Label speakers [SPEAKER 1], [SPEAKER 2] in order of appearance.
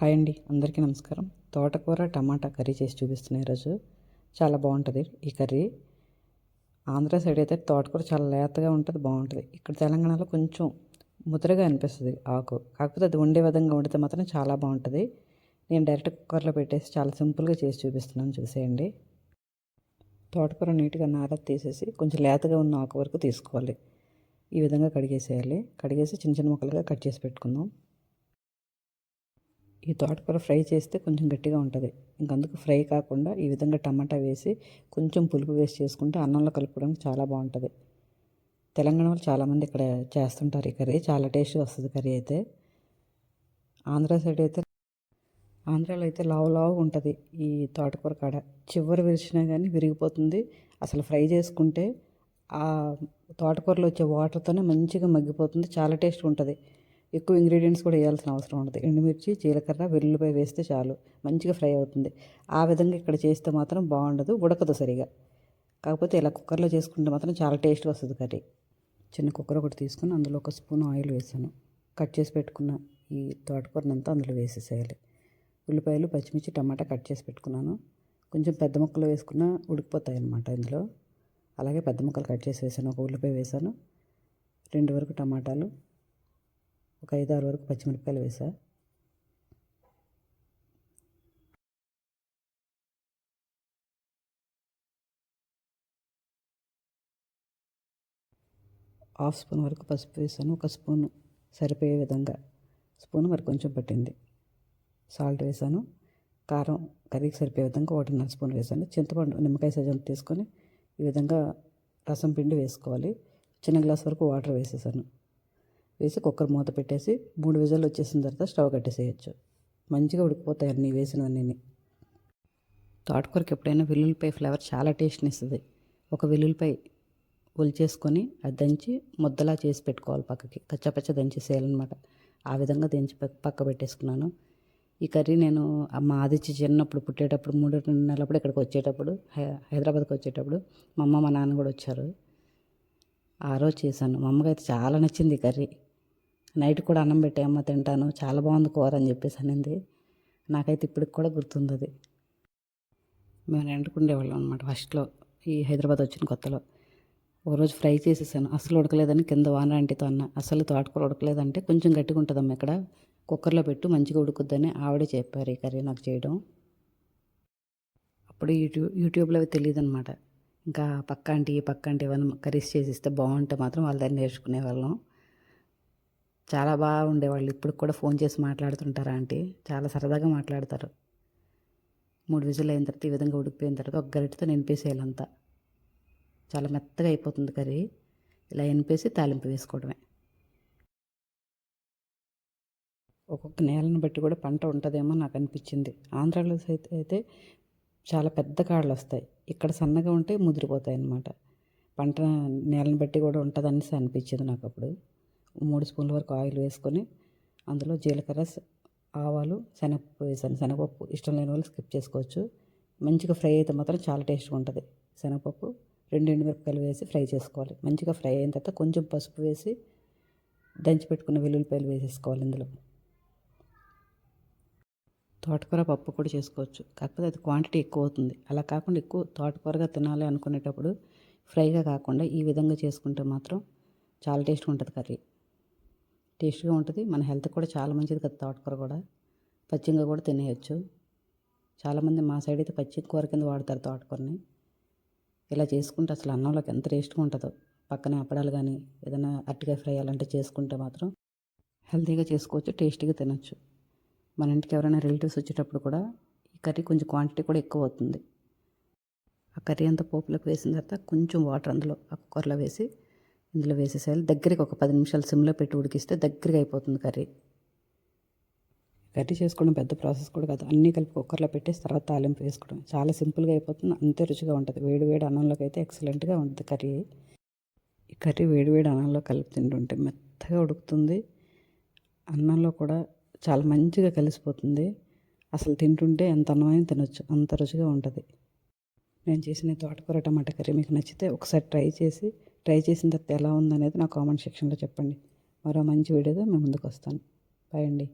[SPEAKER 1] Hi అండి అందరికీ నమస్కారం. తోటకూర టమాటా కర్రీ చేసి చూపిస్తున్నాయి ఈరోజు చాలా బాగుంటుంది ఈ కర్రీ. ఆంధ్ర సైడ్ అయితే తోటకూర చాలా లేతగా ఉంటుంది బాగుంటుంది. ఇక్కడ తెలంగాణలో కొంచెం ముద్రగా అనిపిస్తుంది ఆకు. కాకపోతే అది వండే విధంగా వండితే మాత్రం చాలా బాగుంటుంది. నేను డైరెక్ట్ కుక్కర్లో పెట్టేసి చాలా సింపుల్గా చేసి చూపిస్తున్నాను చూసేయండి. తోటకూర నీట్గా నార తీసేసి కొంచెం లేతగా ఉన్న ఆకు వరకు తీసుకోవాలి. ఈ విధంగా కడిగేసేయాలి. కడిగేసి చిన్న చిన్న ముక్కలుగా కట్ చేసి పెట్టుకుందాం. ఈ తోటకూర ఫ్రై చేస్తే కొంచెం గట్టిగా ఉంటుంది. ఇంకందుకు ఫ్రై కాకుండా ఈ విధంగా టమాటా వేసి కొంచెం పులుపు వేసి చేసుకుంటే అన్నంలో కలుపుకోవడానికి చాలా బాగుంటుంది. తెలంగాణ వాళ్ళు చాలామంది ఇక్కడ చేస్తుంటారు ఈ కర్రీ. చాలా టేస్ట్ వస్తుంది కర్రీ అయితే. ఆంధ్ర సైడ్ అయితే ఆంధ్రాలో అయితే లావు లావు ఉంటుంది ఈ తోటకూర కాడ. చివరి విరిచినా కానీ విరిగిపోతుంది. అసలు ఫ్రై చేసుకుంటే ఆ తోటకూరలో వచ్చే వాటర్తోనే మంచిగా మగ్గిపోతుంది. చాలా టేస్ట్ ఉంటుంది. ఎక్కువ ఇంగ్రీడియంట్స్ కూడా వేయాల్సిన అవసరం ఉండదు. ఎండుమిర్చి జీలకర్ర వెల్లుల్లిపాయ వేస్తే చాలు. మంచిగా ఫ్రై అవుతుంది. ఆ విధంగా ఇక్కడ చేస్తే మాత్రం బాగుండదు. ఉడకదు సరిగా. కాకపోతే ఇలా కుక్కర్లో చేసుకుంటే మాత్రం చాలా టేస్ట్ వస్తుంది కర్రీ. చిన్న కుక్కర్ ఒకటి తీసుకుని అందులో ఒక స్పూన్ ఆయిల్ వేసాను. కట్ చేసి పెట్టుకున్న ఈ తోటకూరనంతా అందులో వేసేసేయాలి. ఉల్లిపాయలు పచ్చిమిర్చి టమాటా కట్ చేసి పెట్టుకున్నాను. కొంచెం పెద్ద ముక్కలు వేసుకున్న ఉడికిపోతాయి అన్నమాట ఇందులో. అలాగే పెద్ద ముక్కలు కట్ చేసి వేసాను. ఒక ఉల్లిపాయ వేసాను. రెండు వరకు టమాటాలు. ఒక ఐదు ఆరు వరకు పచ్చిమిరపకాయలు వేసా. హాఫ్ స్పూన్ వరకు పసుపు వేసాను. ఒక స్పూన్ సరిపోయే విధంగా స్పూన్ మరి కొంచెం పట్టింది. సాల్ట్ వేసాను. కారం కర్రీకి సరిపోయే విధంగా ఒకటిన్నర స్పూన్ వేసాను. చింతపండు నిమ్మకాయ సజ్జంత తీసుకొని ఈ విధంగా రసం పిండి వేసుకోవాలి. చిన్న గ్లాస్ వరకు వాటర్ వేసేసాను. వేసి కుక్కర్ మూత పెట్టేసి మూడు విజలు వచ్చేసిన తర్వాత స్టవ్ కట్టేసేయచ్చు. మంచిగా ఉడికిపోతాయి అన్నీ వేసినవన్నీ తోటకూరకి ఎప్పుడైనా వెల్లుల్లిపాయ ఫ్లేవర్ చాలా టేస్ట్ని ఇస్తుంది. ఒక వెల్లుల్లిపాయ ఒలిచేసుకొని అది దంచి ముద్దలా చేసి పెట్టుకోవాలి పక్కకి. కచ్చపచ్చ దంచేసేయాలన్నమాట. ఆ విధంగా దంచి పక్క పెట్టేసుకున్నాను. ఈ కర్రీ నేను మా ఆదిత్య చిన్నప్పుడు పుట్టేటప్పుడు మూడు నెలలప్పుడు ఇక్కడికి వచ్చేటప్పుడు హైదరాబాద్కి వచ్చేటప్పుడు మా అమ్మ మా నాన్న కూడా వచ్చారు. ఆ రోజు చేశాను. మా అమ్మకైతే చాలా నచ్చింది ఈ కర్రీ. నైట్ కూడా అన్నం పెట్టే అమ్మ తింటాను. చాలా బాగుంది కూర అని చెప్పేసి అనింది. నాకైతే ఇప్పటికి కూడా గుర్తుంది అది మేము రెండుకుండేవాళ్ళం అనమాట ఫస్ట్లో ఈ హైదరాబాద్ వచ్చిన కొత్తలో. ఒకరోజు ఫ్రై చేసేసాను. అసలు ఉడకలేదని కింద వాన అన్న. అసలు తోటకూర ఉడకలేదంటే కొంచెం గట్టిగా ఉంటుందమ్మ ఇక్కడ. కుక్కర్లో పెట్టు మంచిగా ఉడుకుద్దని ఆవిడే చెప్పారు ఈ కర్రీ నాకు చేయడం. అప్పుడు యూట్యూబ్ యూట్యూబ్లో అవి తెలియదు అనమాట ఇంకా పక్క ఆంటీ ఈ పక్క ఏమైనా కర్రీస్ చేసి ఇస్తే బాగుంటే మాత్రం వాళ్ళ దగ్గర నేర్చుకునే వాళ్ళం చాలా బాగా ఉండేవాళ్ళు. ఇప్పుడు కూడా ఫోన్ చేసి మాట్లాడుతుంటారా ఆంటీ? చాలా సరదాగా మాట్లాడతారు. మూడు విజులు అయిన తర్వాత ఈ విధంగా ఉడికిపోయిన తర్వాత ఒక గరిటతో నింపేసేయాలంతా చాలా మెత్తగా అయిపోతుంది కర్రీ. ఇలా ఎనిపేసి తాలింపు వేసుకోవడమే. ఒక్కొక్క నేలను బట్టి కూడా పంట ఉంటుందేమో నాకు అనిపించింది. ఆంధ్రాలో అయితే అయితే చాలా పెద్ద కాళ్ళు వస్తాయి. ఇక్కడ సన్నగా ఉంటే ముదిరిపోతాయి అన్నమాట పంట నేలను బట్టి కూడా ఉంటుందనేసి అనిపించింది నాకు అప్పుడు. మూడు స్పూన్ల వరకు ఆయిల్ వేసుకొని అందులో జీలకర్ర ఆవాలు శనగపప్పు వేసాను. శనగపప్పు ఇష్టం లేని వాళ్ళు స్కిప్ చేసుకోవచ్చు. మంచిగా ఫ్రై అయితే మాత్రం చాలా టేస్ట్గా ఉంటుంది. శనగపప్పు రెండు ఎండుమిరపకాయలు వేసి ఫ్రై చేసుకోవాలి. మంచిగా ఫ్రై అయిన తర్వాత కొంచెం పసుపు వేసి దంచి పెట్టుకున్న వెల్లుల్లిపాయలు వేసేసుకోవాలి ఇందులో. తోటకూర పప్పు కూడా చేసుకోవచ్చు. కాకపోతే అది క్వాంటిటీ ఎక్కువ అవుతుంది. అలా కాకుండా ఎక్కువ తోటకూరగా తినాలి అనుకునేటప్పుడు ఫ్రైగా కాకుండా ఈ విధంగా చేసుకుంటే మాత్రం చాలా టేస్ట్గా ఉంటుంది కర్రీ. టేస్ట్గా ఉంటుంది. మన హెల్త్ కూడా చాలా మంచిది కదా తోటకూర కూడా. పచ్చిగా కూడా తినేయచ్చు. చాలామంది మా సైడ్ అయితే పచ్చి కూర కింద వాడతారు తోటకూరని ఇలా చేసుకుంటే అసలు అన్నంలోకి ఎంత టేస్ట్గా ఉంటుందో. పక్కనే అప్పడాలు కానీ ఏదైనా అరటికాయ ఫ్రై అలాంటివి చేసుకుంటే మాత్రం హెల్తీగా చేసుకోవచ్చు టేస్టీగా తినచ్చు. మన ఇంటికి ఎవరైనా రిలేటివ్స్ వచ్చేటప్పుడు కూడా ఈ కర్రీ కొంచెం క్వాంటిటీ కూడా ఎక్కువ అవుతుంది. ఆ కర్రీ అంతా పోపులోకి వేసిన తర్వాత కొంచెం వాటర్ అందులో ఆ కుక్కర్లో వేసి ఇందులో వేసేసేయాలి. దగ్గరికి ఒక పది నిమిషాలు సిమ్లో పెట్టి ఉడికిస్తే దగ్గరికి అయిపోతుంది కర్రీ. కర్రీ చేసుకోవడం పెద్ద ప్రాసెస్ కూడా కాదు. అన్నీ కలిపి కుక్కర్లో పెట్టేసి తర్వాత తాలింపు వేసుకోవడం. చాలా సింపుల్గా అయిపోతుంది. అంతే రుచిగా ఉంటుంది. వేడి వేడి అన్నంలోకి అయితే ఎక్సలెంట్గా ఉంటుంది కర్రీ. ఈ కర్రీ వేడి వేడి అన్నంలో కలిపి తింటుంటే మెత్తగా ఉడుకుతుంది. అన్నంలో కూడా చాలా మంచిగా కలిసిపోతుంది. అసలు తింటుంటే ఎంత అన్నమైన తినొచ్చు. అంత రుచిగా ఉంటుంది. నేను చేసిన తోటకూర టమాటా కర్రీ మీకు నచ్చితే ఒకసారి ట్రై చేసి ట్రై చేసిన తర్వాత ఎలా ఉందనేది నా కామెంట్ సెక్షన్లో చెప్పండి. మరో మంచి వీడియోతో మేము ముందుకు వస్తాను బాయ్ అండి.